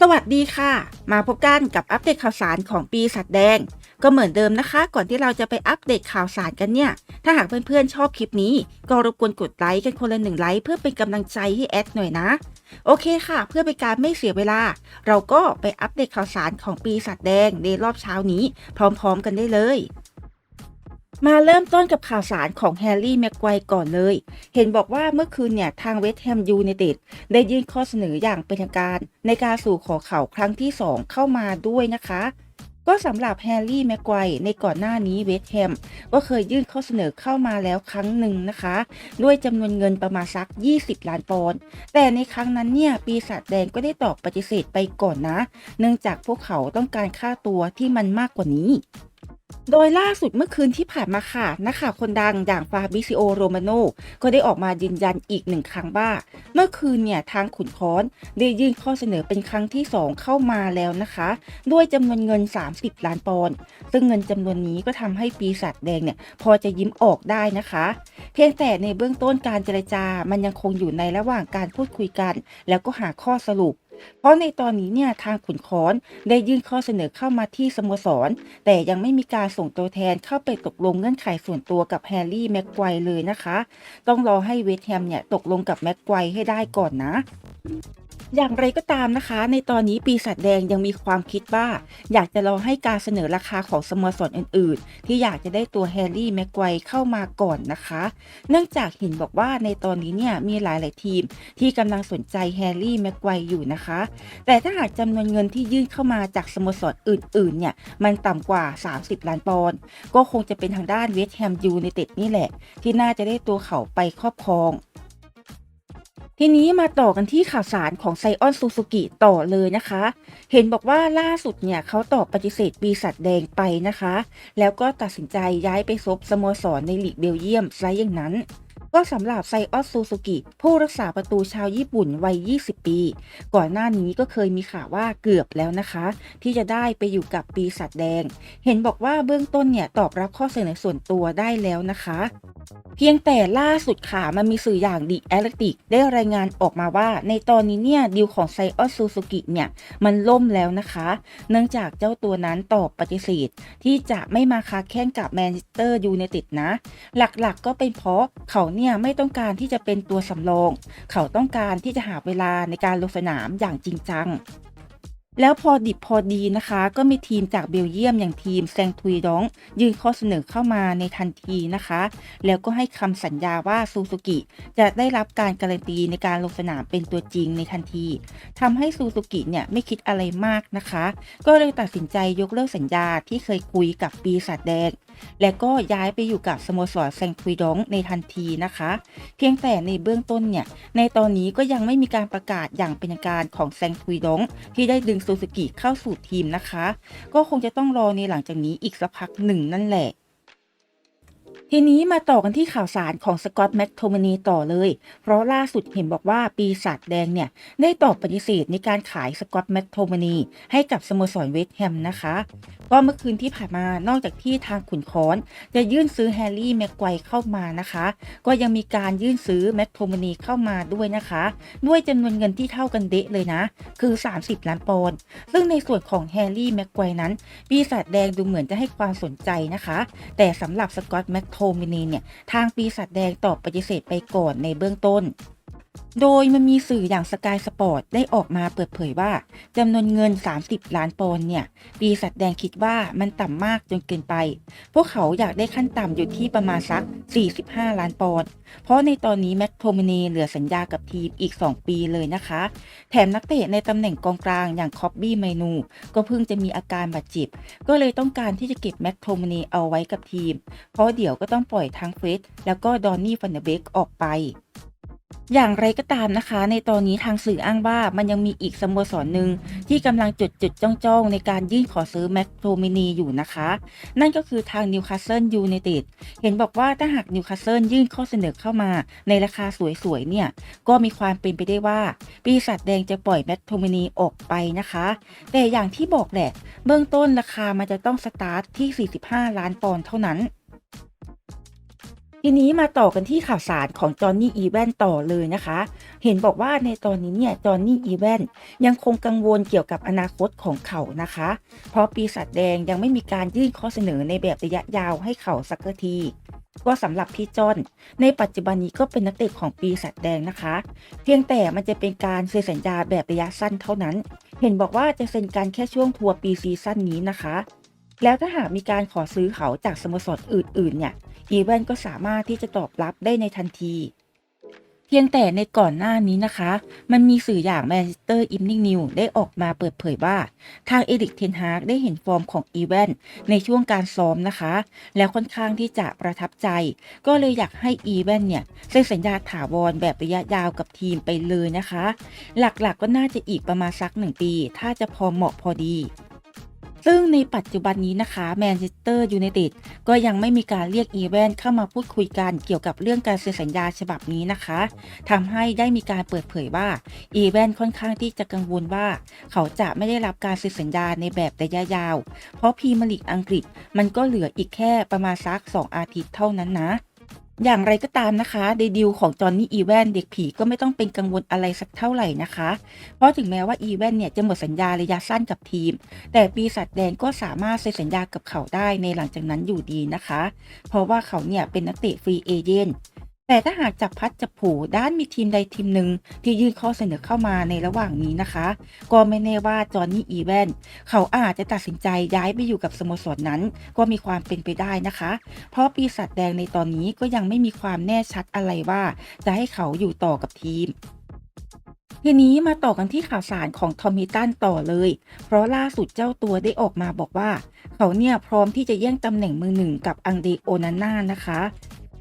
สวัสดีค่ะ มาพบกันกับอัปเดตข่าวสารของปีสัตว์แดง ก็เหมือนเดิมนะคะ ก่อนที่เราจะไปอัปเดตข่าวสารกันเนี่ย ถ้าหากเพื่อนๆชอบคลิปนี้ ก็รบกวนกดไลค์กันคนละหนึ่งไลค์เพื่อเป็นกำลังใจให้แอดหน่อยนะ โอเคค่ะ เพื่อเป็นการไม่เสียเวลา เราก็ไปอัปเดตข่าวสารของปีสัตว์แดงในรอบเช้านี้ พร้อมๆ กันได้เลย มาเริ่มต้นกับข่าวสารของแฮร์รี่แม็กไกวก่อนเลย เห็นบอกว่าเมื่อคืนเนี่ย ทางเวสต์แฮมยูไนเต็ดได้ยื่นข้อเสนออย่างเป็นทางการ ในการสู่ขอเข่าครั้งที่ 2 เข้ามาด้วยนะคะ ก็สำหรับแฮร์รี่แม็กไกวในก่อนหน้านี้เวสต์แฮมก็เคยยื่นข้อเสนอเข้ามาแล้วครั้งหนึ่งนะคะ ด้วยจำนวนเงินประมาณสัก 20 ล้านปอนด์แต่ในครั้งนั้นเนี่ยปีศาจแดงก็ได้ตอบปฏิเสธไปก่อนนะ เนื่องจากพวกเขาต้องการค่าตัวที่มันมากกว่านี้ โดยล่าสุดเมื่อคืนที่ผ่านมาค่ะ นักข่าวคนดังอย่างฟาบิซิโอโรมาโนก็ได้ออกมายืนยันอีกหนึ่งครั้งว่า เมื่อคืนเนี่ยทางขุนค้อนได้ยื่นข้อเสนอเป็นครั้งที่ 2 เข้ามาแล้วนะคะ ด้วยจำนวนเงิน 30 ล้านปอนด์ซึ่งเงินจำนวนนี้ก็ทำให้ปีศาจแดงเนี่ยพอจะยิ้มออกได้นะคะ เพียงแต่ในเบื้องต้นการเจรจามันยังคงอยู่ในระหว่างการพูดคุยกัน แล้วก็หาข้อสรุป เพราะในตอนนี้เนี่ยทางขุนค้อนได้ยื่นข้อเสนอเข้ามาที่สโมสร แต่ยังไม่มีการส่งตัวแทนเข้าไปตกลงเงื่อนไขส่วนตัวกับแฮร์รี่แม็กไกวเลยนะคะ ต้องรอให้เวสแฮมเนี่ยตกลงกับแม็กไกวให้ได้ก่อนนะ อย่างไรก็ตามนะคะ ในตอนนี้ปีศาจแดงยังมีความคิดว่า อยากจะรอให้การเสนอราคาของสโมสรอื่น ๆ ที่อยากจะได้ตัวแฮร์รี่แม็กไกวรเข้ามาก่อนนะคะ เนื่องจากเห็นบอกว่าในตอนนี้เนี่ยมีหลาย ๆ ทีมที่กำลังสนใจแฮร์รี่แม็กไกวรอยู่นะคะ แต่ถ้าหากจำนวนเงินที่ยื่นเข้ามาจากสโมสรอื่น ๆ เนี่ยมันต่ำกว่า 30 ล้านปอนด์ก็คงจะเป็นทางด้านเวสต์แฮมยูไนเต็ดนี่แหละ ที่น่าจะได้ตัวเขาไปครอบครอง ทีนี้มาต่อกันที่ข่าวสารของไซออนซูซูกิต่อเลยนะคะ เห็นบอกว่าล่าสุดเนี่ยเขาตอบปฏิเสธปีศาจแดงไปนะคะ แล้วก็ตัดสินใจย้ายไปซบสโมสรในลีกเบลเยียมซะอย่างนั้น ก็สำหรับไซออสซูซูกิผู้รักษาประตูชาวญี่ปุ่นวัย 20 ปี ก่อนหน้านี้ก็เคยมีข่าวว่าเกือบแล้วนะคะ ที่จะได้ไปอยู่กับปีศาจแดง เห็นบอกว่าเบื้องต้นเนี่ยตอบรับข้อเสนอส่วนตัวได้แล้วนะคะ เพียงแต่ล่าสุดค่ะมันมีสื่ออย่างดิแอลติกได้รายงานออกมาว่า ในตอนนี้เนี่ยดีลของไซออสซูซูกิเนี่ยมันล่มแล้วนะคะ เนื่องจากเจ้าตัวนั้นตอบปฏิเสธ ที่จะไม่มาค้าแข่งกับแมนเชสเตอร์ยูไนเต็ดนะ หลักๆก็เป็นเพราะเขาเนี่ยไม่ต้องการที่จะเป็นตัวสำรอง เขาต้องการที่จะหาเวลาในการลงสนามอย่างจริงจัง แล้วพอดิบพอดีนะคะ ก็มีทีมจากเบลเยียมอย่างทีมแซงทุยดองยื่นข้อเสนอเข้ามาในทันทีนะคะ แล้วก็ให้คำสัญญาว่าซูซูกิจะได้รับการการันตีในการลงสนามเป็นตัวจริงในทันทีทำให้ซูซูกิเนี่ยไม่คิดอะไรมากนะคะ ก็เลยตัดสินใจยกเลิกสัญญาที่เคยคุยกับปีศาจแดง และก็ย้ายไปอยู่กับสโมสรแซงคุยดองในทันทีนะคะ เพียงแต่ในเบื้องต้นเนี่ย ในตอนนี้ก็ยังไม่มีการประกาศอย่างเป็นทางการของแซงคุยดองที่ได้ดึงซูซูกิเข้าสู่ทีมนะคะ ก็คงจะต้องรอในหลังจากนี้อีกสักพักหนึ่งนั่นแหละ ทีนี้มาต่อกันที่ข่าวสารของสกอตแมคโทมนีต่อเลย เพราะล่าสุดเห็นบอกว่าปีศาจแดงเนี่ย ได้ตอบปฏิเสธในการขายสกอตแมคโทมนีให้กับสโมสรเวสต์แฮมนะคะ ก็เมื่อคืนที่ผ่านมานอกจากที่ทางขุนค้อน จะยื่นซื้อแฮร์รี่แม็กไกว์เข้ามานะคะ ก็ยังมีการยื่นซื้อแมคโทมนีเข้ามาด้วยนะคะ ด้วยจำนวนเงินที่เท่ากันเดะเลยนะ คือ 30 ล้านปอนด์ซึ่งในส่วนของแฮร์รี่แม็กไกว์นั้น ปีศาจแดงดูเหมือนจะให้ความสนใจนะคะ แต่สำหรับสกอตแมคโทมินีเนี่ย ทางปีศาจแดงตอบปฏิเสธไปก่อนในเบื้องต้น โดยมันมีสื่ออย่างสกายสปอร์ตได้ออกมาเปิดเผยว่าจำนวนเงิน 30 ล้านปอนด์เนี่ย ปีศาจแดงคิดว่ามันต่ำมากจนเกินไป พวกเขาอยากได้ขั้นต่ำอยู่ที่ประมาณสัก 45 ล้านปอนด์ เพราะในตอนนี้แม็กโทมินีเหลือสัญญากับทีมอีก 2 ปีเลยนะคะ แถมนักเตะในตำแหน่งกองกลางอย่างคอบบี้ไมนู ก็เพิ่งจะมีอาการบาดเจ็บ ก็เลยต้องการที่จะเก็บแม็กโทมินีเอาไว้กับทีม เพราะเดี๋ยวก็ต้องปล่อยทั้งเฟสแล้วก็ดอนนี่ฟันเดเบกออกไป อย่างไรก็ตามนะคะ ในตอนนี้ทางสื่ออ้างว่ามันยังมีอีกสโมสรหนึ่งที่กำลังจดจดจ้องจ้องๆในการยื่นขอซื้อแม็กโทมินีอยู่นะคะ นั่นก็คือทางนิวคาสเซิลยูไนเต็ดเห็นบอกว่าถ้าหากนิวคาสเซิลยื่นข้อเสนอเข้ามาในราคาสวยๆเนี่ย ก็มีความเป็นไปได้ว่าปีศาจแดงจะปล่อยแม็กโทมินีออกไปนะคะ แต่อย่างที่บอกแหละ เบื้องต้นราคามันจะต้องสตาร์ทที่ 45 ล้านปอนด์เท่านั้น ทีนี้มาต่อกันที่ข่าวสารของจอห์นนี่อีแวนต่อเลยนะคะ เห็นบอกว่าในตอนนี้เนี่ยจอห์นนี่อีแวนยังคงกังวลเกี่ยวกับอนาคตของเขานะคะ เพราะปีศาจแดงยังไม่มีการยื่นข้อเสนอในแบบระยะยาวให้เขาสักทีก็สำหรับพี่จอน ในปัจจุบันนี้ก็เป็นนักเตะของปีศาจแดงนะคะ เพียงแต่มันจะเป็นการเซ็นสัญญาแบบระยะสั้นเท่านั้น เห็นบอกว่าจะเซ็นกันแค่ช่วงทัวร์ปีซีซั่นนี้นะคะ แล้วถ้าหากมีการขอซื้อเขาจากสโมสรอื่นๆ เนี่ยอีเวนก็สามารถที่จะตอบรับได้ในทันที เพียงแต่ในก่อนหน้านี้นะคะ มันมีสื่ออย่างแมนเชสเตอร์อิ n นิ่งนิวได้ออกมาเปิดเผยว่า ทางเอริกเทนฮากได้เห็นฟอร์มของอีเวนในช่วงการซ้อมนะคะ แล้วค่อนข้างที่จะประทับใจ ก็เลยอยากให้อีเวนเนี่ยเซ็นสัญญาถาวรแบบระยะยาวกับทีมไปเลยนะคะ หลักๆกก็น่าจะอีกประมาณสักหนึ่งปี ถ้าจะพอเหมาะพอดี ซึ่งในปัจจุบันนี้นะคะแมนเชสเตอร์ยูไนเต็ดก็ยังไม่มีการเรียกอีเวนเข้ามาพูดคุยกันเกี่ยวกับเรื่องการเซ็นสัญญาฉบับนี้นะคะทำให้ได้มีการเปิดเผยว่าอีเวนค่อนข้างที่จะกังวลว่า เขาจะไม่ได้รับการเซ็นสัญญาในแบบระยะยาว เพราะพรีเมียร์ลีกอังกฤษมันก็เหลืออีกแค่ประมาณสัก 2 อาทิตย์เท่านั้นนะ อย่างไรก็ตามนะคะ ในดีลของจอห์นนี่อีแวนเด็กผีก็ไม่ต้องเป็นกังวลอะไรสักเท่าไหร่นะคะ เพราะถึงแม้ว่าอีแวนเนี่ยจะหมดสัญญาระยะสั้นกับทีม แต่ปีศาจแดงก็สามารถเซ็นสัญญากับเขาได้ในหลังจากนั้นอยู่ดีนะคะ เพราะว่าเขาเนี่ยเป็นนักเตะฟรีเอเจนต์ แต่ถ้าหากจับพัดจับผูด้านมีทีมใดทีมหนึ่งที่ยื่นข้อเสนอเข้ามาในระหว่างนี้นะคะ ก็ไม่แน่ว่าจอห์นนี่อีแวนเขาอาจจะตัดสินใจย้ายไปอยู่กับสโมสรนนั้น ก็มีความเป็นไปได้นะคะ เพราะปีศาจแดงในตอนนี้ก็ยังไม่มีความแน่ชัดอะไรว่าจะให้เขาอยู่ต่อกับทีมทีนี้มาต่อกันที่ข่าวสารของทอมมิตันต่อเลย เพราะล่าสุดเจ้าตัวได้ออกมาบอกว่า เขาเนี่ยพร้อมที่จะแย่งตำแหน่งมือหนึ่งกับอังเดโอนาน่านะคะ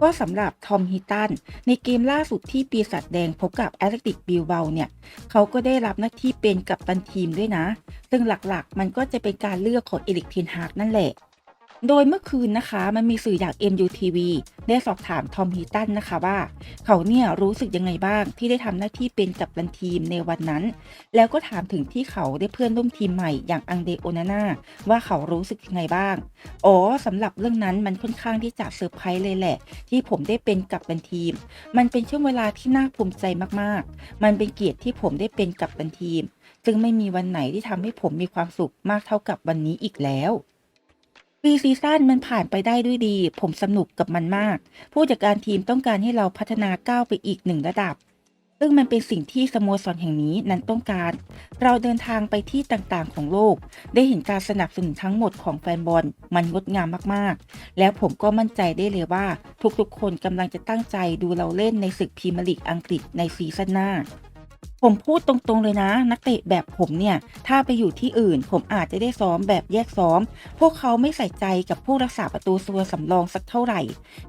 ก็สำหรับทอมฮิตันในเกมล่าสุดที่ปีศาจแดงพบกับแอตเลติกบิลเบาเนี่ย เขาก็ได้รับหน้าที่เป็นกัปตันทีมด้วยนะ ซึ่งหลักๆ มันก็จะเป็นการเลือกของเอลิกเทนฮากนั่นแหละ โดยเมื่อคืนนะคะมันมีสื่ออย่าง MUTV ได้สอบถามทอมฮีตันนะคะว่า เขาเนี่ยรู้สึกยังไงบ้างที่ได้ทำหน้าที่เป็นกัปตันทีมในวันนั้น แล้วก็ถามถึงที่เขาได้เพื่อนร่วมทีมใหม่อย่างอังเดโอนาน่าว่าเขารู้สึกยังไงบ้าง อ๋อสำหรับเรื่องนั้นมันค่อนข้างที่จะเซอร์ไพรส์เลยแหละ ที่ผมได้เป็นกัปตันทีม มันเป็นช่วงเวลาที่น่าภูมิใจมากๆ มันเป็นเกียรติที่ผมได้เป็นกัปตันทีม ซึ่งไม่มีวันไหนที่ทำให้ผมมีความสุขมากเท่ากับวันนี้อีกแล้ว ปีซีซั่นมันผ่านไปได้ด้วยดี ผมสนุกกับมันมาก ผู้จัดการทีมต้องการให้เราพัฒนาก้าวไปอีกหนึ่งระดับ ซึ่งมันเป็นสิ่งที่สโมสรแห่งนี้นั้นต้องการ เราเดินทางไปที่ต่างๆ ของโลก ได้เห็นการสนับสนุนทั้งหมดของแฟนบอล มันงดงามมากๆ แล้วผมก็มั่นใจได้เลยว่า ทุกๆ คนกำลังจะตั้งใจดูเราเล่นในศึกพรีเมียร์ลีกอังกฤษในซีซั่นหน้า ผมพูดตรงๆเลยนะ นักเตะแบบผมเนี่ย ถ้าไปอยู่ที่อื่น ผมอาจจะได้ซ้อมแบบแยกซ้อม พวกเขาไม่ใส่ใจกับผู้รักษาประตูตัวสำรองสักเท่าไหร่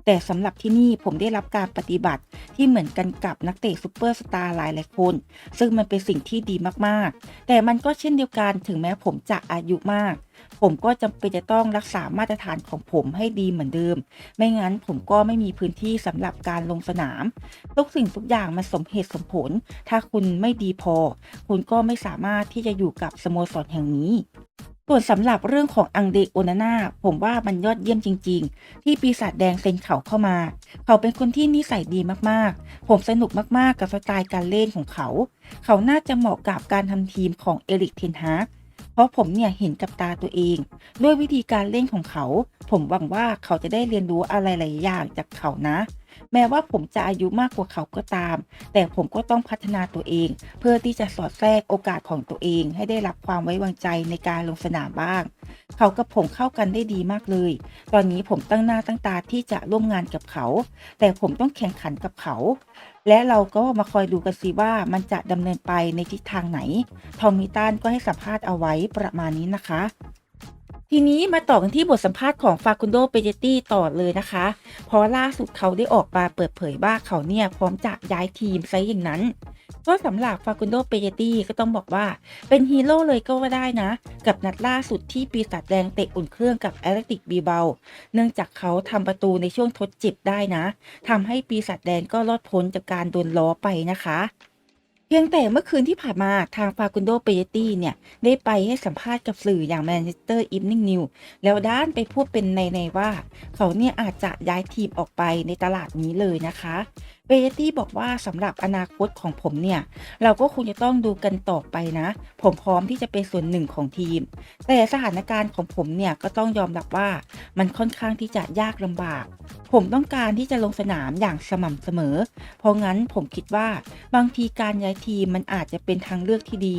แต่สำหรับที่นี่ผมได้รับการปฏิบัติที่เหมือนกันกับนักเตะซูเปอร์สตาร์หลายหลายคน ซึ่งมันเป็นสิ่งที่ดีมากๆ แต่มันก็เช่นเดียวกันถึงแม้ผมจะอายุมากผมก็จำเป็นจะต้องรักษามาตรฐานของผมให้ดีเหมือนเดิม ไม่งั้นผมก็ไม่มีพื้นที่สำหรับการลงสนาม ทุกสิ่งทุกอย่างมันสมเหตุสมผล ถ้าคุณไม่ดีพอ คุณก็ไม่สามารถที่จะอยู่กับสโมสรแห่งนี้ส่วนสำหรับเรื่องของอังเดโอนาน่าผมว่ามันยอดเยี่ยมจริง ๆ ที่ปีศาจแดงเซ็นเขาเข้ามา เขาเป็นคนที่นิสัยดีมากๆ ผมสนุกมากๆ กับสไตล์การเล่นของเขา เขาน่าจะเหมาะกับการทำทีมของเอริกเทนฮากเพราะผมเนี่ยเห็นกับตาตัวเอง ด้วยวิธีการเล่นของเขา ผมหวังว่าเขาจะได้เรียนรู้อะไรหลายอย่างจากเขานะ แม้ว่าผมจะอายุมากกว่าเขาก็ตาม แต่ผมก็ต้องพัฒนาตัวเอง เพื่อที่จะสอดแทรกโอกาสของตัวเอง ให้ได้รับความไว้วางใจในการลงสนามบ้าง เขากับผมเข้ากันได้ดีมากเลย ตอนนี้ผมตั้งหน้าตั้งตาที่จะร่วมงานกับเขา แต่ผมต้องแข่งขันกับเขา และเราก็มาคอยดูกันสิว่ามันจะดำเนินไปในทิศทางไหน ทอมมิตันก็ให้สัมภาษณ์เอาไว้ประมาณนี้นะคะ ทีนี้มาต่อกันที่บทสัมภาษณ์ของฟาคุนโดเปเจตี้ต่อเลยนะคะ เพราะล่าสุดเขาได้ออกมาเปิดเผยว่าเขาเนี่ยพร้อมจะย้ายทีมซะอย่างนั้นก็สำหรับฟาคุนโดเปเจตี้ก็ต้องบอกว่า เป็นฮีโร่เลยก็ว่าได้นะ กับนัดล่าสุดที่ปีศาจแดงเตะอุ่นเครื่องกับแอตเลติกบีเบาเนื่องจากเขาทำประตูในช่วงทดเจ็บได้นะทำให้ปีศาจแดงก็รอดพ้นจากการโดนล้อไปนะคะ เพียงแต่เมื่อคืนที่ผ่านมาทางฟากุนโดเปเยตี้เนี่ย ได้ไปให้สัมภาษณ์กับสื่ออย่างแมนเชสเตอร์อีฟนิ่งนิวแล้วด้านไปพูดเป็นในในๆว่า เขาเนี่ยอาจจะย้ายทีมออกไปในตลาดนี้เลยนะคะ เปเยตี้บอกว่าสำหรับอนาคตของผมเนี่ย เราก็คงจะต้องดูกันต่อไปนะ ผมพร้อมที่จะเป็นส่วนหนึ่งของทีม แต่สถานการณ์ของผมเนี่ย ก็ต้องยอมรับว่ามันค่อนข้างที่จะยากลำบาก ผมต้องการที่จะลงสนามอย่างสม่ำเสมอ เพราะงั้นผมคิดว่าบางทีการย้ายทีมมันอาจจะเป็นทางเลือกที่ดี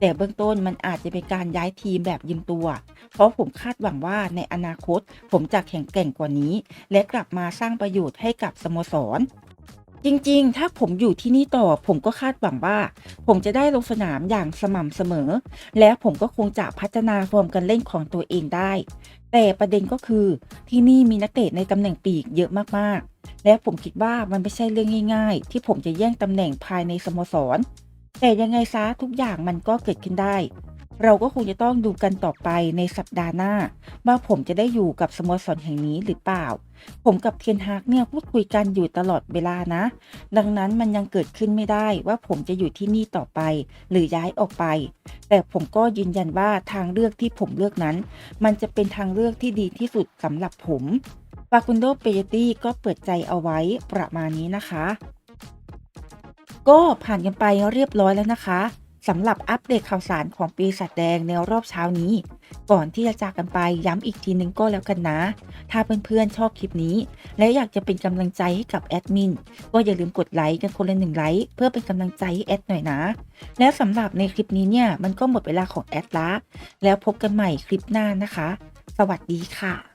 แต่เบื้องต้นมันอาจจะเป็นการย้ายทีมแบบยืมตัว เพราะผมคาดหวังว่าในอนาคต ผมจะแข็งแกร่งกว่านี้ และกลับมาสร้างประโยชน์ให้กับสโมสร จริงๆ ถ้าผมอยู่ที่นี่ต่อผมก็คาดหวังว่า ผมจะได้ลงสนามอย่างสม่ำเสมอ และผมก็คงจะพัฒนาฟอร์มการเล่นของตัวเองได้ แต่ประเด็นก็คือที่นี่มีนักเตะในตำแหน่งปีกเยอะมากๆ และผมคิดว่ามันไม่ใช่เรื่องง่ายๆ ที่ผมจะแย่งตำแหน่งภายในสโมสร แต่ยังไงซะทุกอย่างมันก็เกิดขึ้นได้ เราก็คงจะต้องดูกันต่อไปในสัปดาห์หน้า ว่าผมจะได้อยู่กับสโมสรแห่งนี้หรือเปล่า ผมกับเทียนฮากเนี่ยพูดคุยกันอยู่ตลอดเวลานะ ดังนั้นมันยังเกิดขึ้นไม่ได้ว่าผมจะอยู่ที่นี่ต่อไป หรือย้ายออกไป แต่ผมก็ยืนยันว่าทางเลือกที่ผมเลือกนั้น มันจะเป็นทางเลือกที่ดีที่สุดสำหรับผมฟากุนโดเปเยตี้ก็เปิดใจเอาไว้ประมาณนี้นะคะ ก็ผ่านกันไปเรียบร้อยแล้วนะคะ สำหรับอัปเดตข่าวสารของปีศาจแดงในรอบเช้านี้ ก่อนที่จะจากกันไปย้ำอีกทีนึงก็แล้วกันนะ ถ้าเพื่อนๆชอบคลิปนี้ และอยากจะเป็นกำลังใจให้กับแอดมิน ก็อย่าลืมกดไลค์กันคนละหนึ่งไลค์เพื่อเป็นกำลังใจให้แอดหน่อยนะ และสำหรับในคลิปนี้เนี่ยมันก็หมดเวลาของแอดละแล้วพบกันใหม่คลิปหน้านะคะ สวัสดีค่ะ